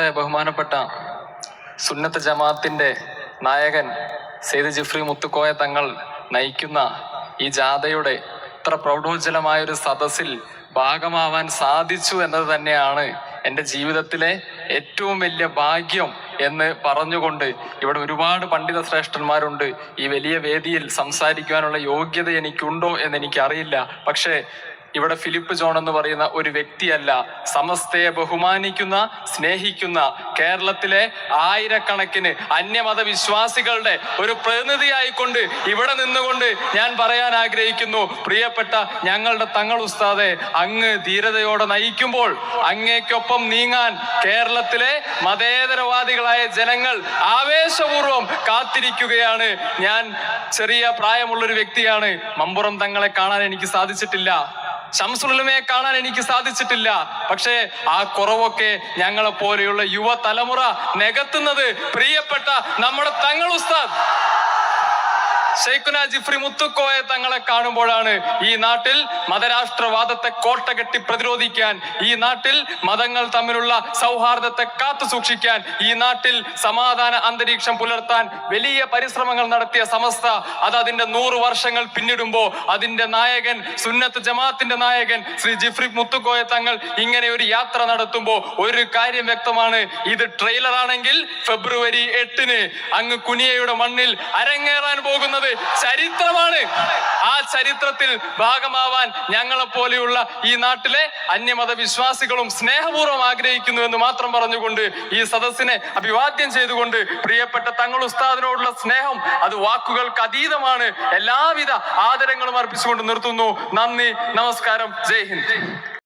നമ്മുടെ ബഹുമാനപ്പെട്ട സുന്നത്ത് ജമാഅത്തിന്റെ നായകൻ സെയ്ദ് ജിഫ്രി മുത്തുക്കോയ തങ്ങൾ നയിക്കുന്ന ഈ ജാഥയുടെ ഇത്ര പ്രൗഢോജ്ജലമായ ഒരു സദസ്സിൽ ഭാഗമാവാൻ സാധിച്ചു എന്നത് തന്നെയാണ് എന്റെ ജീവിതത്തിലെ ഏറ്റവും വലിയ ഭാഗ്യം എന്ന് പറഞ്ഞുകൊണ്ട് ഇവിടെ ഒരുപാട് പണ്ഡിത ശ്രേഷ്ഠന്മാരുണ്ട് ഈ വലിയ വേദിയിൽ സംസാരിക്കുവാനുള്ള യോഗ്യത എനിക്കുണ്ടോ എന്ന് എനിക്കറിയില്ല. പക്ഷേ ഇവിടെ ഫിലിപ്പ് ജോൺ എന്ന് പറയുന്ന ഒരു വ്യക്തിയല്ല. സമസ്തയെ ബഹുമാനിക്കുന്ന സ്നേഹിക്കുന്ന കേരളത്തിലെ ആയിരക്കണക്കിന് അന്യമത വിശ്വാസികളുടെ ഒരു പ്രതിനിധിയായിക്കൊണ്ട് ഇവിടെ നിന്നുകൊണ്ട് ഞാൻ പറയാൻ ആഗ്രഹിക്കുന്നു. പ്രിയപ്പെട്ട ഞങ്ങളുടെ തങ്ങൾ ഉസ്താദെ അങ്ങ് ധീരതയോടെ നയിക്കുമ്പോൾ അങ്ങേക്കൊപ്പം നീങ്ങാൻ കേരളത്തിലെ മതേതരവാദികളായ ജനങ്ങൾ ആവേശപൂർവം കാത്തിരിക്കുകയാണ്. ഞാൻ ചെറിയ പ്രായമുള്ളൊരു വ്യക്തിയാണ്. മമ്പുറം തങ്ങളെ കാണാൻ എനിക്ക് സാധിച്ചിട്ടില്ല. ശംസുലമയെ കാണാൻ എനിക്ക് സാധിച്ചിട്ടില്ല. പക്ഷേ ആ കുറവൊക്കെ ഞങ്ങളെ പോലെയുള്ള യുവതലമുറ നികത്തുന്നത് പ്രിയപ്പെട്ട നമ്മുടെ തങ്ങൾ ഉസ്താദ്. ഷെയ്ഖുന ജിഫ്രി മുത്തുക്കോയ തങ്ങളെ കാണുമ്പോഴാണ് ഈ നാട്ടിൽ മതരാഷ്ട്രവാദത്തെ കോട്ട കെട്ടി പ്രതിരോധിക്കാൻ ഈ നാട്ടിൽ മതങ്ങൾ തമ്മിലുള്ള സൗഹാർദ്ദത്തെ കാത്തു സൂക്ഷിക്കാൻ ഈ നാട്ടിൽ സമാധാന അന്തരീക്ഷം പുലർത്താൻ വലിയ പരിശ്രമങ്ങൾ നടത്തിയ സമസ്ത അത് അതിന്റെ നൂറ് വർഷങ്ങൾ പിന്നിടുമ്പോ അതിന്റെ നായകൻ സുന്നത്ത് ജമാഅത്തിന്റെ നായകൻ ശ്രീ ജിഫ്രി മുത്തുക്കോയ തങ്ങൾ ഇങ്ങനെ ഒരു യാത്ര നടത്തുമ്പോ ഒരു കാര്യം വ്യക്തമാണ്. ഇത് ട്രെയിലർ ആണെങ്കിൽ ഫെബ്രുവരി എട്ടിന് അങ്ങ് കുനിയയുടെ മണ്ണിൽ അരങ്ങേറാൻ പോകുന്നത് ചരിത്രമാണ്. ആ ചരിത്രത്തിൽ ഭാഗമാവാൻ ഞങ്ങളെ പോലെയുള്ള ഈ നാട്ടിലെ അന്യമത വിശ്വാസികളും സ്നേഹപൂർവം ആഗ്രഹിക്കുന്നു എന്ന് മാത്രം പറഞ്ഞുകൊണ്ട് ഈ സദസ്സിനെ അഭിവാദ്യം ചെയ്തുകൊണ്ട് പ്രിയപ്പെട്ട തങ്ങൾ ഉസ്താദിനോടുള്ള സ്നേഹം അത് വാക്കുകൾക്ക് അതീതമാണ്. എല്ലാവിധ ആദരങ്ങളും അർപ്പിച്ചുകൊണ്ട് നിർത്തുന്നു. നന്ദി നമസ്കാരം. ജയ് ഹിന്ദ്.